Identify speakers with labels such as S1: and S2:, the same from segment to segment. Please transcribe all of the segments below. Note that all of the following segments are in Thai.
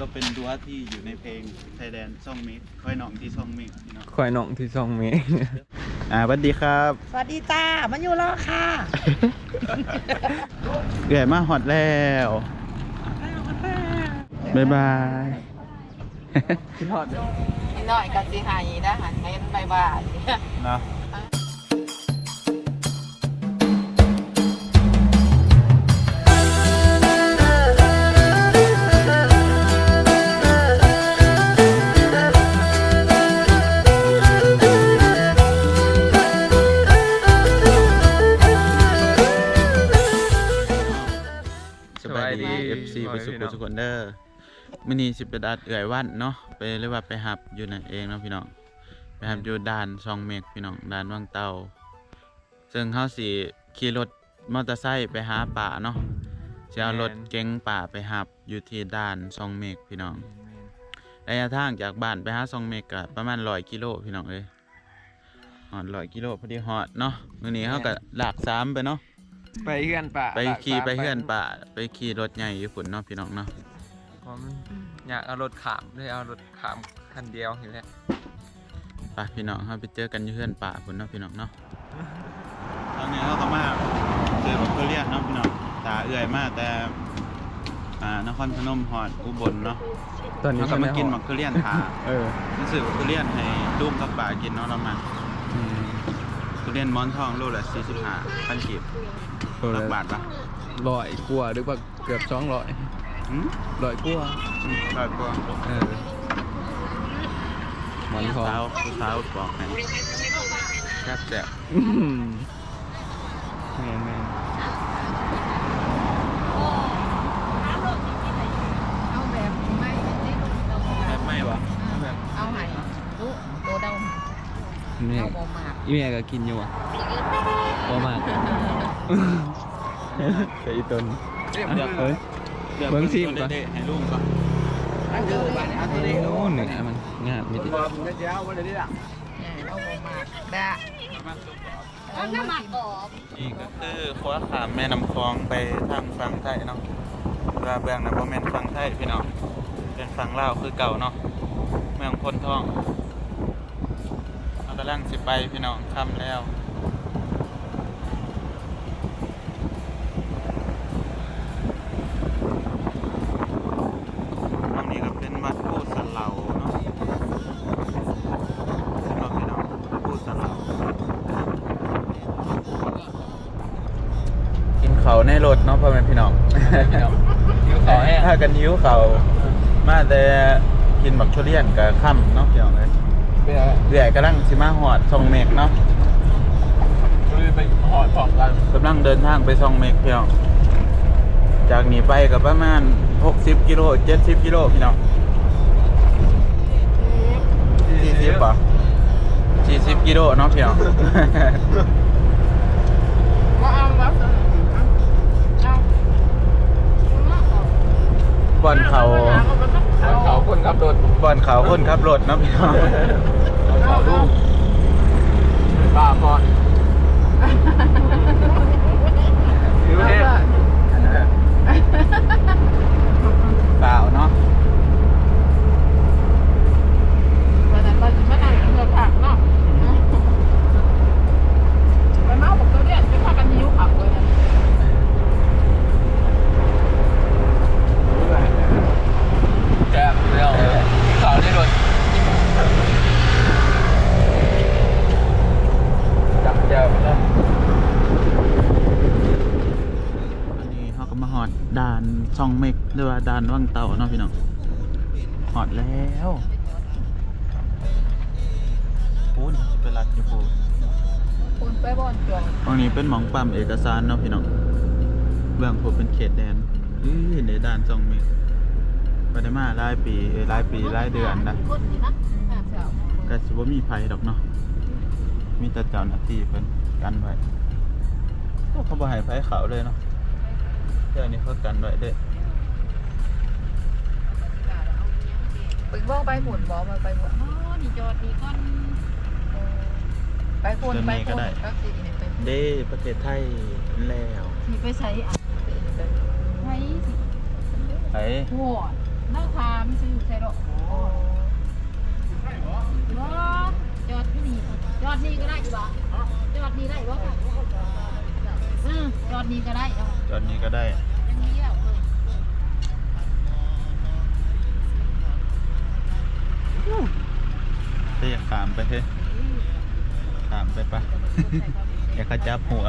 S1: ก็เป็นดัวที่อยู่ในเพลงไทยแลนด์ซ่องเมกค่อยหน่องที่ซ่องเมกพี่น้อง
S2: คอยน้องที่ซองเม
S1: อ่าสวัสดีครับ
S3: สวัสดีจ้ามันอยู่รอค่ะ
S1: เกิดมาฮอดแล้วบ๊ายบาย
S2: คิดฮอดเด้อ
S3: นิดหน่อยกับสีหายนะหันเห็นใบบาท
S1: เนาะ มื้อนี้สิไปดัดเอื่อยวันเนาะไปเรียกว่าไปหับอยู่นั่นเองเนาะพี่น้องไปหับอยู่ด่านซองเมกพี่น้องด่านวังเตาซึ่งเฮาสิขี่รถมอเตอร์ไซค์ไปหาป่าเนาะจะเอารถเก๋งป่าไปหับอยู่ที่ด่านซองเมกพี่น้องระยะทางจากบ้านไปหาซองเมกก็ประมาณ100กิโลพี่น้องเอ้ยฮอด100กิโลพอดีฮอดเนาะมื้อนี้เฮาก็ลากสามไปเนาะ
S2: ไปเฮือนป่า
S1: ไปขี่ไปเฮือนป่าไปขี่รถใหญ่อยู่พุ่นเนาะพี่น้องเนาะ
S2: เพราะมัน อยากเอารถขามเลยเอารถขามคันเดียวนี่แหละ
S1: ไปพี่น้องเราไปเจอกันอยู่เพื่อนป่าพุ่นเนาะพี่น้องเนาะตอนนี้เราก็มาเจอบักเกอเรียนเนาะพี่น้องตาเอื่อยมากแต่อ่านครพนมฮอดอุบลเนาะ
S2: ตอนนี้
S1: เราก็
S2: ก็
S1: มา
S2: มา
S1: กิ
S2: กิ
S1: น
S2: น
S1: บักเกอเรียนทา
S2: เออ
S1: รู้สึกบักเกอเรียนให้ลูกกับป่ากินเนาะเรามาบักเกอเรียนหมอนทองโลละ45พันกีบรักบาทปะ
S2: ร้อยกว่าหรือว่าเกือบสองร้อย
S1: หืม
S2: ร้อยกว่า
S1: บาทกว่า
S2: เออหมอนทอง
S1: สาวผู้สาวบอกให้แซ่บแซ่บ
S2: อื้อหือแม่นแม่น
S3: เอาแบบไม่ไม่
S1: แบบไม่ปะแบบ
S3: เอาไหนดูโตเดา
S2: แม่
S3: เอาโมมาก
S2: อีแม่ก็กินอยู่อะพอมากไอ้ตน
S1: เดี๋ยว
S2: เอ้ย
S1: ดี๋ยว
S2: เบิ่งซิมก่อน
S1: เด็ดๆให้ลุงก่อน
S3: เอาดูบ้านเอาตัวนี้
S2: โอ้เหนือมันงาดไม่ติด
S3: เอาโมมากได้เอาน้ำมันกรอบ
S1: นี่ก็คือขวาขามแม่น้ำคลองไปทางฝั่งไทยเนาะเรือเบืองนะบ่แม่นฝั่งไทยพี่น้องเป็นฝั่งลาวคือเก่าเนาะเมืองพนทองเรากำลังสิไปพี่น้องค่ำแล้วตรงนี้ก็เป็นวัดผู้สะเหลาเนาะสำหรับพี่น้องผู้สะเหลา กินเขาวในรถเนาะพ่อแม่พี่น้อง
S2: ยิ้วขอแห้ง
S1: ถ้า กันยิ้วเขาวมาแต่กินบักทุเรียนกับค่ำเนาะพี่น้องเลย
S2: เป็นอะไร
S1: เรื่อยกำลังสิมาหอดซองเมกเนาะ
S2: คือไปหอดพร้อมกัน
S1: กำลังเดินทางไปซองเมกพี่น้องจากนี้ไปกับประมาณ 60 กิโล 70 กิโลพี่น้อง40ป่ะ40 กิโลเนาะพี่น้อง
S3: ก็เอาแล้วเอา
S1: บ่ อนเขา
S2: เขาคนขับรถ
S1: บ่อนเขาคนขับรถเนาะพี่น้อง
S2: เขาลูกป้าพอดยิ้วแห้ง
S1: เปล่าเนาะ
S3: วันนั้นเราจะมานั่งเงินผักเนาะไปเมาบอกตัวเรียนไปพากันยิ้วขับเลย
S2: แก้มเร็วเขาได้รถจับแก้วแล้ว
S1: อันนี้เขาก็มาหอดด่าน ช่องเมกหรือว่าด่านว่างเต่าเนาะพี่น้องหอดแล้วปูนไปรัดอยู่ปู
S3: คุณไปบอนจง
S1: ตรงนี้เป็นหมองปั๊มเอกสารเนาะพี่น้องเบื้องผมเป็นเขตแดนอื้อในด่านช่องเมกไปได้มาหลายปีเอ้ยหลายปีหลายเดือนนะ
S3: คนนี่นะห้าเช้า
S1: ก็สิบ่มีภัยดอกเนาะมีแต่เจ้าหน้าที่เพิ่นกันไว้โอ้เขาบ่ให้ไผเขาเลยเนาะเดี๋ยวนี้เขากันไว้เด้อ
S3: ไป บ่ไปหมุนบ่มาไปหมุนอ๋อนี่จอดนี่ก่อนไปคนไปคนก็สิไป
S1: เด้ประเทศไทยแล้ว
S3: สิไปใช้อะไป
S1: ไผ
S3: หัวน้าถามซื้อใส่ดอกโอ้บ่จอดที่นี่จอดนี่ก็ได้อยู่บ่จอดนี่ได้บ่อืมจอดนี่ก็ได้เอา
S1: ตอนนี้ก็ได้
S3: อย่างนี้อะเอ อ
S1: ถ้าอยากขามไปเฮ้ยขามไปปะ อยากเขาจับหัว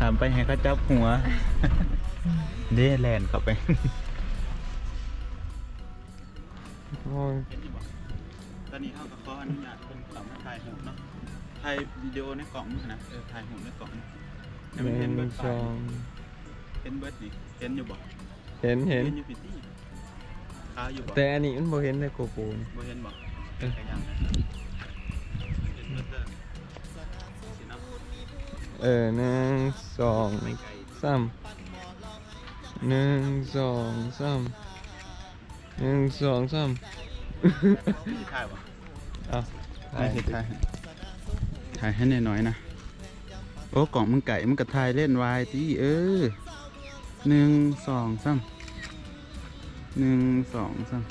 S1: ถามไปให้เขาจับหัว เด้แลนเข้าไป
S2: โอ้ย
S1: ตอนนี้เขากับขออนุญาตเป็นกล่องถ่ายหูเนาะถ่ายวิดีโอในกล่องนะเออถ่ายหูในกล่องให้มัน
S2: ห
S1: เห็นเบิ
S2: นึ่
S1: ร์
S2: ง
S1: ดไฟ
S2: สอง
S1: เห็นเบิร์ดนี่เห็นอยู่บ่
S2: เห็นเห็น
S1: อยู่พิตี้ ขาอยู่บ่
S2: แต่อันนี้มันบ่เห็นในโกโปรน
S1: บ่เห็นบ่
S2: เออ
S1: แต่ยังนะเห็นเบิร์ดเด้อสิเนาะ
S2: เออหนึ่งสอง
S1: ไม่ไกล
S2: สามหนึ่งสองสามหนึ่งสองสาม
S1: ที่ถ่ายบ่
S2: เอะ
S1: ถ่ายให้ถ่ายให้ถ่ายให้น้อยๆนะ โอ้กล่องมึงไก่มึงก็ถ่ายเล่นวายที่เออหนึ่งสองสาม หนึ่งสองสาม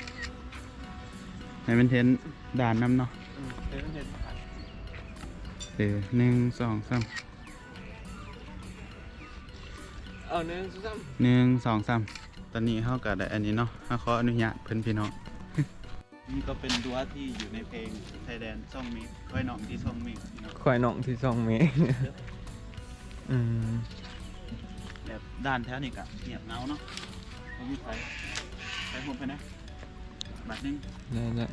S1: ให้มันเห็นด่านน้ำเนาะ
S2: เห็นเห็น
S1: เออหนึ่งสองสาม
S2: เอาหนึ่งสองสาม
S1: หนึ่งสองสามตอนนี้เขาก็ได้อันนี้เนาะเขาขออนุญาตเพื่อนพี่น้อง นี่ก็เป็นตัวที่อยู่ในเพลงไทยแลนด์ซ่องมิกค่อยหน่องที่ซ่องมิกพี่น้อง
S2: คอยน้องที่สองเมตรอืม
S1: แบบด้านแถวนี่กะเงียบเงาเนาะผมมีใคร ใครผมไปนะบาทหนึง
S2: ได้ได้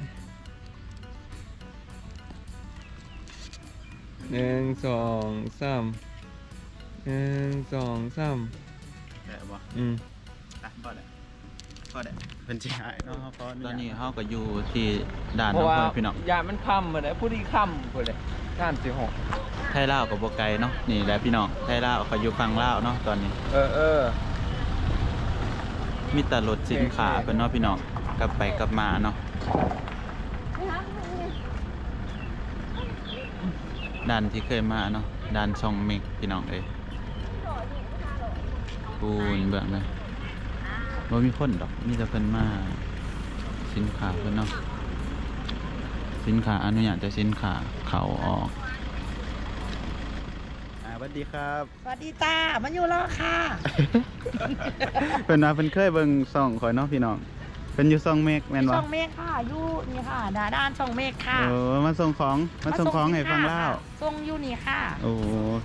S2: หนึ่งสองสามหนึ่งสองสาม
S1: แต่บ่
S2: อืม
S1: อะก็ได้ก็ได้เป็นจีไอเนาะเพราะตอนนี้เขาก็อยู่ที่ด่าน
S2: เพราะ
S1: น้อง
S2: ว่า
S1: เพื่อนพี่น้อง
S2: ยามันค่ำมาเลยผู้ที่ค่ำไปเลยด้านสิหก
S1: ไทยลาวกับโบไกลเนาะนี่แหละพี่น้องไทยลาวเขาอยู่ฝั่งลาวเนาะตอนนี้
S2: เออเออ
S1: มีแต่รถสินค้าเป็นเนาะพี่น้องกลับไปกลับมาเนาะด่านที่เคยมาเนาะด่านช่องเมกพี่น้องเอ้ยปูนเบื้องเลยว่ามีคนดอกมีแต่เพิ่นมาสินค้าเพิ่นเนาะสินค้าอนุญาตแต่สินค้าเขาออก ดีครับ
S3: สวัสดีตามันอยู่รอค่ะ
S1: เพิ่นว่าเพิ่นเคยเบิ่งซ่องข่อยเนาะพี่น้องเพิ่นอยู่ซ่องเมกแม่นบ่
S3: ช่องเมฆค่ะอยู่นี่ค่ะดาด้านช่องเมฆค่ะ
S1: โอ้มาส่งของมาส่งของให้ฟังเล่า
S3: ส่งอยู่นี่ค่ะ
S1: โอ้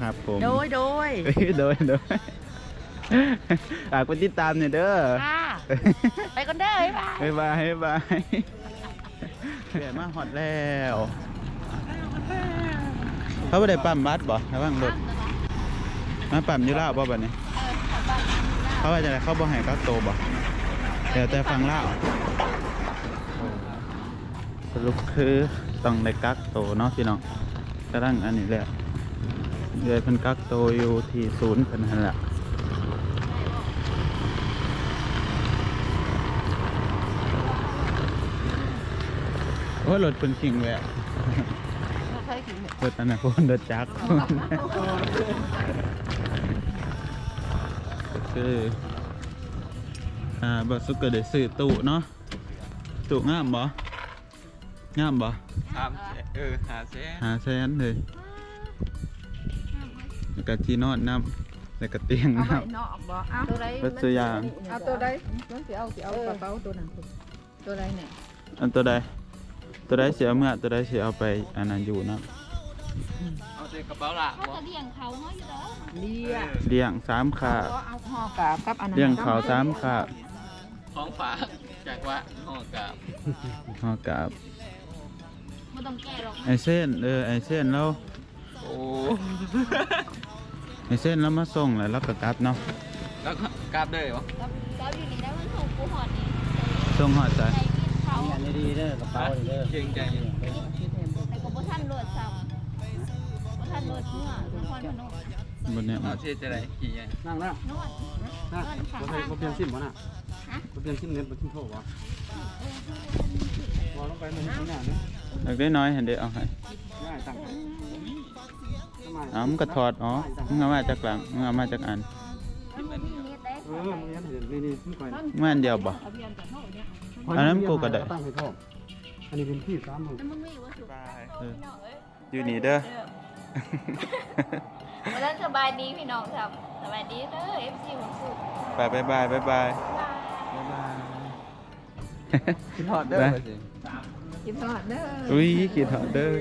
S1: ครับผม
S3: โดยโดย
S1: เอ้ยโดยโดยฝากกดติดตามหน่อยเด้อ
S3: ค่ะ ไปกันเด้อบ๊ายบาย
S1: บ๊ายบายบ๊ายบายเปลี่ยนมาฮอดแล้ว เขาบ่ได้ปั๊มบัตรบ่ระวังรถ มาปั๊มอยู่ลาวบ่บัดนี้เขาว่าจะได้เขาบ่ให้กักโตวบ่เดี๋ยวแต่ฟังเล่าวสรุปคือต้องได้กักโตวเนาะพี่น้องกำลังอันนี้แหละเลยเพิ่นกักโตวอยู่ที่ศูนย์เพิ่นนั่นแหละโอ้ยรถเพิ่นขิงแหวะ
S3: เคยกินเนี่ย
S1: รถอันนั้นเพิ่นรถจักร คืออ่าบัสุกก็ได้ซื้อตู้เนาะตู้งามบ่งามบ่
S2: สามแสนเออหาแสน
S1: หาแสนเลยแล้วก็ที่นอนน้ำแล้วก็เตียง
S3: เอา
S1: น้
S3: ไว้นอกบ่เอาตัว เอาตัวใดมันสิเอาสิเอากระเป๋าตัวนั้นพุ่นตัวใดเนี่ย
S1: อันตัวใดตัวใดเสียเมื่อตัวใดเสียเอาไปอันนั้นอยู่นะ
S2: เอาแต่กระเป๋าละ
S4: เขาจะเลี้ยงเขาเนาะอยู่เด้อ
S3: เลีย
S1: เลี้ยงสามขา
S3: เอาเอาห่อกาบกับอันนั้น
S1: เลี้ยงเขาสามขา
S2: ของฝากจากว่าห่อกาบ
S1: หอกับ
S4: ไม่ต้องแก้หรอก
S1: ไอเส้นเออไอเส้นแล้ว
S2: โอ้
S1: ไอเส้นแล้วมาส่งแล้วเราก็กลับเนาะ
S2: แล้วก็กราบได้เหรอ
S4: แล้วแล้วอยู่นี่ได้มันถูกกูหอดนี่
S1: ส่งหอดใจ
S4: ใจกินเขา
S5: อันนี้ดีเด้อกระเป๋านี่เด้อ
S2: เก่งใจอยู่
S4: แต่ก็บ่ทันรวดซ้ำ บ่ทันรวดเมื่อทุกคนพนม
S1: บนเนี้ย
S2: เอาเช่จไรขี่ยัง
S5: นั่งแล้ว
S4: นวด
S5: นะ
S4: นวดข้าง
S5: บ่
S4: ข้าง
S5: บ่เปลี่ยนซิมบ่น่ะบ่เปลี่ยนซิมเน็ตบ่ทิ้งโทรบ่บ่ลงไปมันข้างหน้าเด้อ
S1: เล็กได้น้อยเห็นเด็เอาให้
S5: ง่ายตั้งทำไม
S1: อ๋อมึงก็ถอดอ๋อมึงเอามาจากหลังมึงเอามาจากอัน
S4: มันบ่มีเน็ตได้
S5: เออมึงเห็นเห็นนี่นี่มึงก่อน
S1: มึงอันเดียวบ่อันนั้นกูก็ได้
S5: ตั้งให้พ่อมอันนี้เป็นที่สามหมื่น
S4: แล้วมึงมีว่าสุด
S1: เออ
S4: ยู่
S1: นี่เด้อ
S4: วันนั้นสบายดีพี่น้องครับสบายดีเด้อ FC ของสุด
S1: ไปบายบายบายบาย
S4: บ๊ายบาย
S2: คิดฮอดเด้อ
S1: ไป
S2: ไปสิ
S3: กินทอดเด้อ
S1: อุ้ยกี่ถอดเด้อ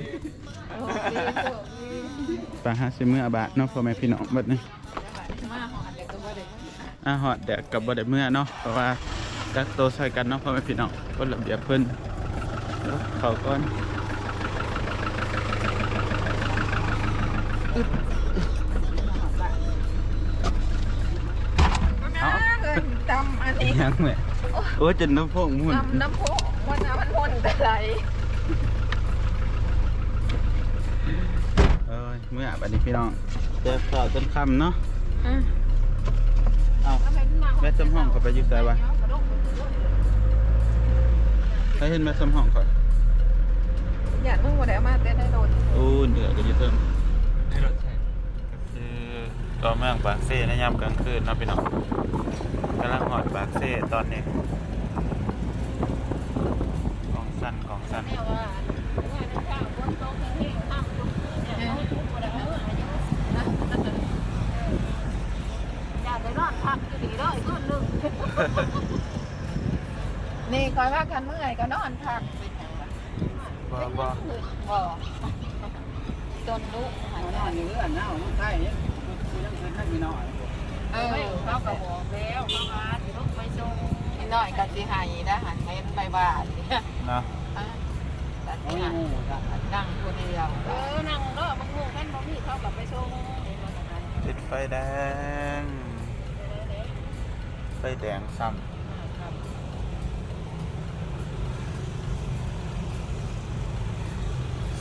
S3: โอ้ยพวกนี้
S1: ปลาหาซิมืออาบะเนาะพ่อแม่พี่น้องบัดนี้
S3: มาหอดเด็กก็บ่ได้
S1: อาหอดแดกกับบ่ได้เมื่อเนาะเพราะว่ากักโตวใส่กันเนาะพ่อแม่พี่น้องก็ระเบียบเพิ่นเขาก่อน เอา
S3: เงินจำอันนี้
S1: ยังแม่โอ้จนน้ำพงมุ่น
S3: จำน้ำโพวันน้ำมันพ่นแต่ไร
S1: เอ้ยเมื่อบัดนี้พี่น้องเจ็บข่าวจนคำเนาะเอาแม่จำห้องเขาไปอยู่ไสวะให้เห็นแม่จำห้องเขา
S3: อยากมึงบ่ได้เอามาแต่ได้โดน
S1: โอ้เหนื่อยก็ยู่เติม ตัวเมืองปากเซ่ในยามกลางคืนเนาะพี่น้องกำลังหอดปากเซ่ตอนนี้ของสั้นของสั้น
S4: แม่ว่าว่าจะข้าวบนโต๊ะเฮ้ยข้าวบนเนี่ยเขาบ่ได้เอาอายุอยากไปนอนพักอยู่ดีเด้ออีกคนหนึง
S3: นี่คอยว่ากันเมื่อยก็นอนพัก
S1: บ่บ่
S3: บ่จนลูกหาย
S5: เอาหน้านี่เอื้อนหน้าของใต้เนี่ยกูยังเคยให้ มีน้อย
S3: เออ
S4: เขาก็บอกแล้วเขาว่าสิลูกไปส่ง
S3: นิดหน่อยก็สิหายได้หันเห็นใบบาทเนาะแต่
S5: โอ้
S3: สิ
S5: ย
S3: หา
S5: ง่จ้ะ
S3: นั่งคนเดียว
S4: เออนั่งเด้อบักงูกันบ่มีเขาก็ไปส่ง
S1: ติดไฟแดง ไฟแดงซ้ำ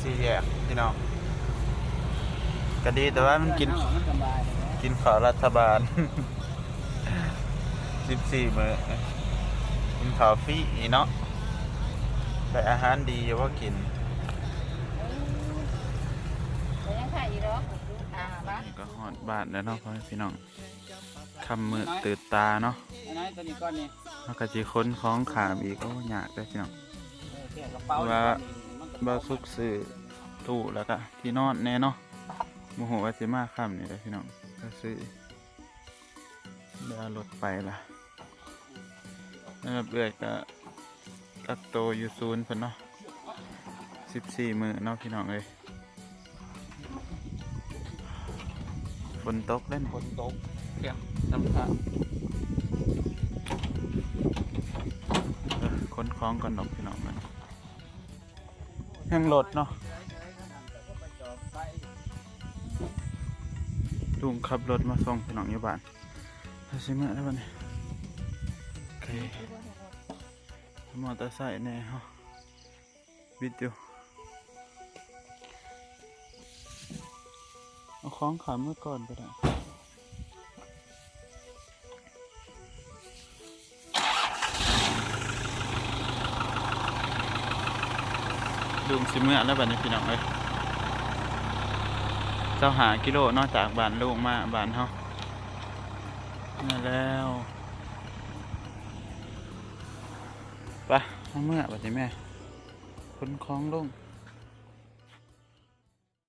S1: สี่แยกพี่น้องก็ดีแต่ว่ามันกิน
S5: มันสบาย
S1: กินข้าวรัฐบาลสิบสี่มื้อกินข้าวฟรีเนาะแต่อาหารดีอยู่ว่ากิน
S4: แต่ยังถ่ายอยู่เด้อ
S3: อ่าบ้าน
S1: นี่ก็ฮอดบ้านแล้วเนาะพ่อแม่พี่น้องคำมืดตื่นตาเนาะ
S5: อันนั้นตัวนี้ก้อนนี้
S1: แล้วก็สิค้นของขามอีกก็ยากเด้อพี่น้อง
S5: เออเสียกระเป๋า
S1: ว่า
S5: มันก็
S1: บ่สุกซื้อตู้แล้วก็ที่นอนแน่เนาะโมโหว่าสิมาค่ำนี่เด้อพี่น้อง ก็ซื้อเดี๋ยวเอารถไปล่ะแล้วเบื่อยก็กักโตวอยู่ศูนย์เพิ่นเนาะ14มื้อเนาะพี่น้องเอ้ยฝนตกเล่น
S2: ฝนตกเปียกน้ำผ้า
S1: เออขนของก่อนดอกพี่น้องมันแห้งรถเนาะ ลุงขับรถมาส่งพี่น้องอยู่บ้านถ้าสิมาแล้วบัดนี้โอเคมอเตอร์ไซค์แน่ฮาวิดอยู่เอาของขามเมื่อก่อนก็ได้ลุงสิเมื่อแล้วแบัดนี้พี่น้องเอ้ย เจ้าหากิโลนอกจากบ้านลูกมาบ้านเฮามาแล้วไปเอาเมื่อบัดนี้แม่คนคล้องลง